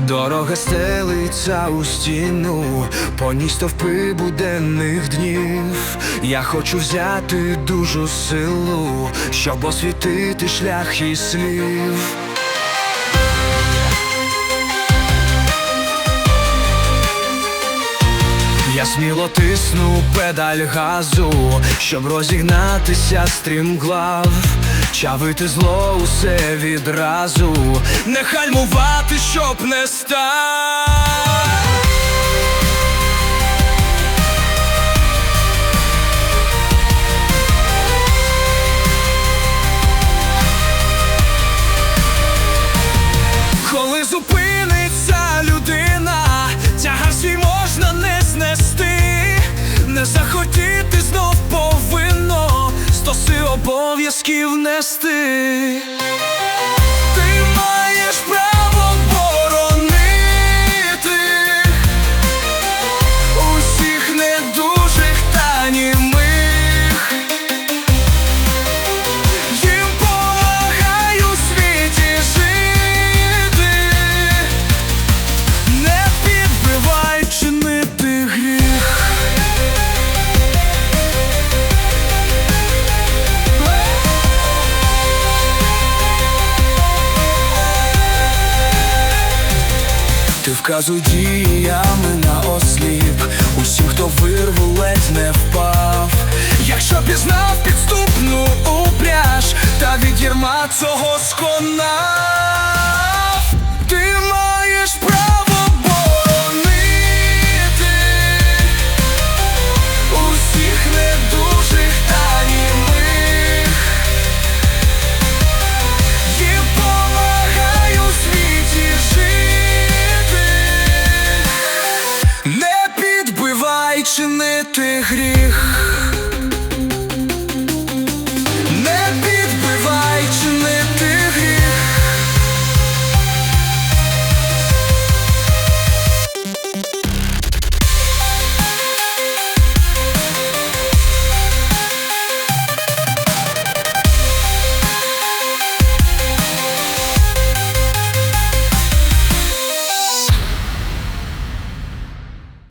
Дорога стелиться у стіну, по ній стовпи буденних днів. Я хочу взяти дуже силу, щоб освітити шлях і слів. Я сміло тисну педаль газу, щоб розігнатися стрімглав, чавити зло усе відразу, не хальмувати, щоб не став. Коли зупиниться людина, тягар свій можна не знести, не захотіти обов'язків нести. Ти вказуй діями на осліп. Усім, хто вирву ледь не впав. Якщо пізнав підступну упряж Та від єрма цього не грех.